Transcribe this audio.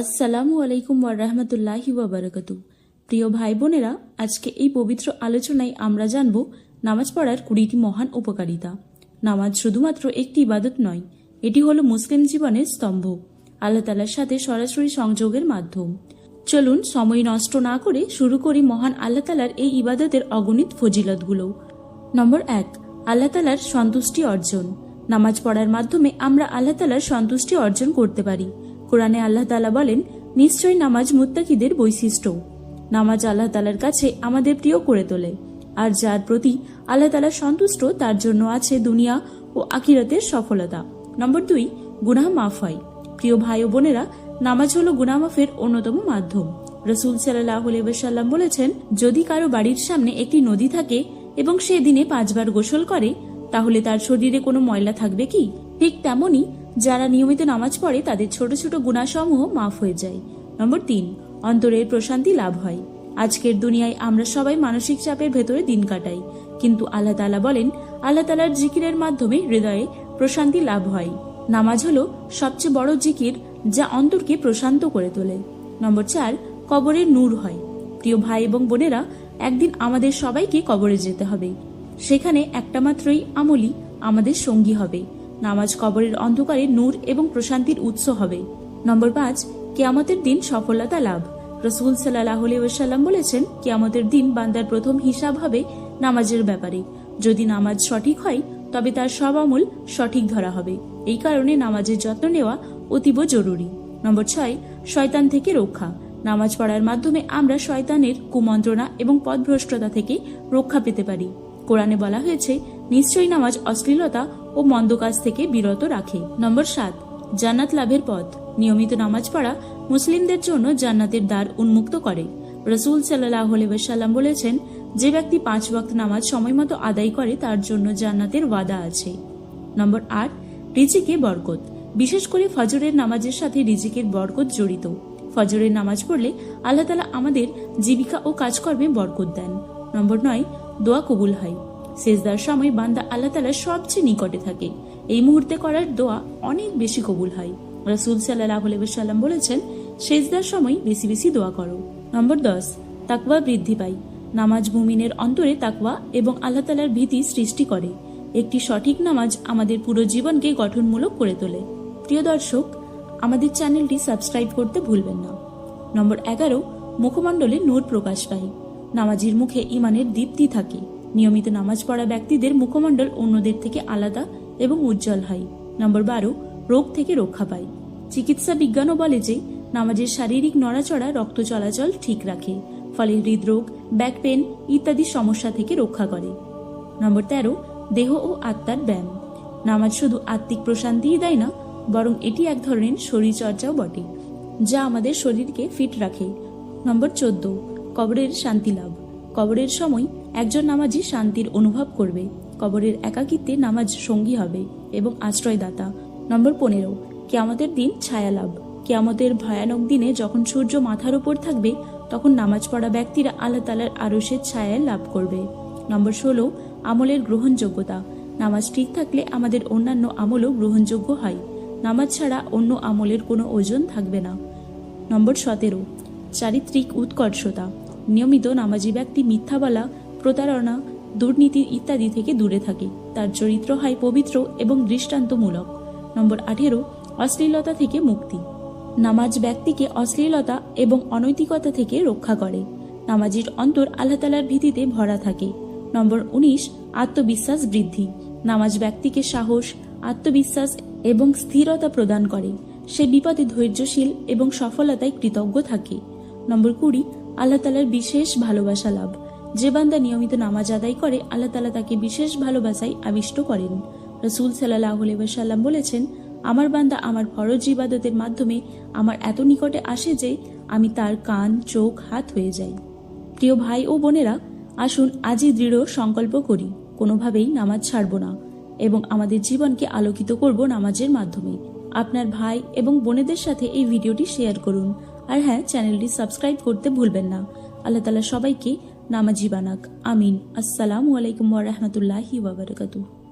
আসসালামু আলাইকুম ওয়ারহমতুল্লাহি ওয়াবারাকাতু প্রিয় ভাই বোনেরা আজকে এই পবিত্র আলোচনায় আমরা জানব নামাজ পড়ার কুড়িটি মহান উপকারিতা। নামাজ শুধুমাত্র একটি ইবাদত নয়, এটি হলো মুসলিম জীবনের স্তম্ভ, আল্লাহ তালার সাথে সরাসরি সংযোগের মাধ্যম। চলুন, সময় নষ্ট না করে শুরু করি মহান আল্লাহ তালার এই ইবাদতের অগণিত ফজিলতগুলো। নম্বর এক, আল্লাহ তালার সন্তুষ্টি অর্জন। নামাজ পড়ার মাধ্যমে আমরা আল্লাহ তালার সন্তুষ্টি অর্জন করতে পারি। কোরআনে আল্লাহ তালা বলেন, নিশ্চয়ই নামাজ মুত্তাকিদের বৈশিষ্ট্য। নামাজ আল্লাহ তালার কাছে আমাদের প্রিয় করে তোলে। আর যার প্রতি আল্লাহ তালা সন্তুষ্ট, তার জন্য আছে দুনিয়া ও আখিরাতের সফলতা। নম্বর দুই, গুনাহ মাফ হয়। প্রিয় ভাই ও বোনেরা, নামাজ হলো গুনাহ মাফের অন্যতম মাধ্যম। রসুল সাল্লাম বলেছেন, যদি কারও বাড়ির সামনে একটি নদী থাকে এবং সে দিনে পাঁচবার গোসল করে, তাহলে তার শরীরে কোনো ময়লা থাকবে কি? ঠিক তেমনি যারা নিয়মিত নামাজ পড়ে, তাদের ছোট ছোট গুণাসমূহ মাফ হয়ে যায়। নম্বর তিন, অন্তরের প্রশান্তি লাভ হয়। আজকের দুনিয়ায় আমরা সবাই মানসিক চাপের ভেতরে দিন কাটাই, কিন্তু আল্লাহ তালা বলেন, আল্লাহ তালার জিকিরের মাধ্যমে হৃদয়ে প্রশান্তি লাভ হয়। নামাজ হলো সবচেয়ে বড় জিকির যা অন্তরকে প্রশান্ত করে তোলে। নম্বর চার কবরের নূর হয়। প্রিয় ভাই এবং বোনেরা, একদিন আমাদের সবাইকে কবরে যেতে হবে। সেখানে একটা মাত্রই আমলি আমাদের সঙ্গী হবে। নামাজ কবরের অন্ধকারে নূর এবং প্রশান্তির উৎস হবে। নম্বর পাঁচ, কেয়ামতের দিন সফলতা লাভ। রসুল সাল্লাহ সাল্লাম বলেছেন, কেয়ামতের দিন বান্দার প্রথম হিসাব হবে নামাজের ব্যাপারে। যদি নামাজ সঠিক হয়, তবে তার সব আমল সঠিক ধরা হবে। এই কারণে নামাজের যত্ন নেওয়া অতীব জরুরি। নম্বর ছয়, শয়তান থেকে রক্ষা। নামাজ পড়ার মাধ্যমে আমরা শয়তানের কুমন্ত্রণা এবং পথভ্রষ্টতা থেকে রক্ষা পেতে পারি। কোরআনে বলা হয়েছে নিশ্চয়ই নামাজ অশ্লীলতা ও মন্দ কাজ থেকে বিরত রাখে। নম্বর সাত, জান্নাত লাভের পথ। নিয়মিত নামাজ পড়া মুসলিমদের জন্য জান্নাতের দ্বার উন্মুক্ত করে। রসুল সাল্লাম বলেছেন, যে ব্যক্তি পাঁচ ওয়াক্ত নামাজ সময় মতো আদায় করে, তার জন্য জান্নাতের ওয়াদা আছে। নম্বর আট, রিজিকে বরকত। বিশেষ করে ফজরের নামাজের সাথে রিজিকের বরকত জড়িত। ফজরের নামাজ পড়লে আল্লাহ তালা আমাদের জীবিকা ও কাজকর্মে বরকত দেন। নম্বর নয়, দোয়া কবুল হয়। সেজদার সময় বান্দা আল্লাহ তালার সবচেয়ে নিকটে থাকে। এই মুহূর্তে করার দোয়া অনেক বেশি কবুল হয়। রাসুল সাল্লাহ সাল্লাম বলেছেন, সেজদার সময় বেশি বেশি দোয়া করো। নম্বর দশ, তাকওয়া বৃদ্ধি পায়। নামাজ মুমিনের অন্তরে তাকওয়া এবং আল্লাহ তালার ভীতি সৃষ্টি করে। একটি সঠিক নামাজ আমাদের পুরো জীবনকে গঠনমূলক করে তোলে। প্রিয় দর্শক, আমাদের চ্যানেলটি সাবস্ক্রাইব করতে ভুলবেন না। নম্বর এগারো, মুখমণ্ডলে নূর প্রকাশ পায়। নামাজির মুখে ইমানের দীপ্তি থাকে। নিয়মিত নামাজ পড়া ব্যক্তিদের মুখমণ্ডল অন্যদের থেকে আলাদা এবং উজ্জ্বল হয়। নম্বর বারো, রোগ থেকে রক্ষা পায়। চিকিৎসা বিজ্ঞানও বলে যে, নামাজের শারীরিক নড়াচড়া, রক্ত চলাচল ঠিক রাখে, ফলে হৃদরোগ ব্যাক পেন ইত্যাদি সমস্যা থেকে রক্ষা করে। নম্বর তেরো, দেহ ও আত্মার ব্যায়াম। নামাজ শুধু আত্মিক প্রশান্তিই দেয় না, বরং এটি এক ধরনের শরীরচর্চাও বটে, যা আমাদের শরীরকে ফিট রাখে। নম্বর চোদ্দ, কবরের শান্তি লাভ। কবরের সময় একজন নামাজি শান্তির অনুভব করবে। কবরের একাকিত্বে নামাজ সঙ্গী হবে এবং আশ্রয়দাতা। নম্বর পনেরো, কেয়ামতের দিন ছায়া লাভ। কেয়ামতের ভয়ানক দিনে যখন সূর্য মাথার উপর থাকবে, তখন নামাজ পড়া ব্যক্তিরা আল্লাহ তালার আরসের ছায়া লাভ করবে। নম্বর ষোলো, আমলের গ্রহণযোগ্যতা। নামাজ ঠিক থাকলে আমাদের অন্যান্য আমলও গ্রহণযোগ্য হয়। নামাজ ছাড়া অন্য আমলের কোনো ওজন থাকবে না। নম্বর সতেরো, চারিত্রিক উৎকর্ষতা। নিয়মিত নামাজি ব্যক্তি মিথ্যা বলা প্রতারণা, দুর্নীতি ইত্যাদি থেকে দূরে থাকে। তার চরিত্র হয় পবিত্র এবং দৃষ্টান্তমূলক। নম্বর আঠেরো, অশ্লীলতা থেকে মুক্তি। নামাজ ব্যক্তিকে অশ্লীলতা এবং অনৈতিকতা থেকে রক্ষা করে। নামাজির অন্তর আল্লাহ তালার ভীতিতে ভরা থাকে। নম্বর উনিশ, আত্মবিশ্বাস বৃদ্ধি। নামাজ ব্যক্তিকে সাহস, আত্মবিশ্বাস এবং স্থিরতা প্রদান করে। সে বিপদে ধৈর্যশীল এবং সফলতায় কৃতজ্ঞ থাকে। নম্বর কুড়ি আল্লাহ তালার বিশেষ ভালোবাসা লাভ। যে বান্দা নিয়মিত নামাজ আদায় করে, আল্লাহ তালা তাকে বিশেষ ভালোবাসায় আবিষ্ট করেন। রসুল সাল্লাহ সাল্লাম বলেছেন, আমার বান্দা আমার ফরজ ইবাদতের মাধ্যমে আমার এত নিকটে আসে যে আমি তার কান, চোখ, হাত হয়ে যাই। প্রিয় ভাই ও বোনেরা, আসুন আজই দৃঢ় সংকল্প করি, কোনোভাবেই নামাজ ছাড়ব না এবং আমাদের জীবনকে আলোকিত করব নামাজের মাধ্যমে। আপনার ভাই এবং বোনেদের সাথে এই ভিডিওটি শেয়ার করুন। আর হ্যাঁ চ্যানেলটি সাবস্ক্রাইব করতে ভুলবেন না। আল্লাহ তালা সবাইকে নামাজি বানাক। আমিন। আসসালামু আলাইকুম ওরহমতুল্লাহি বারাকাতুহু।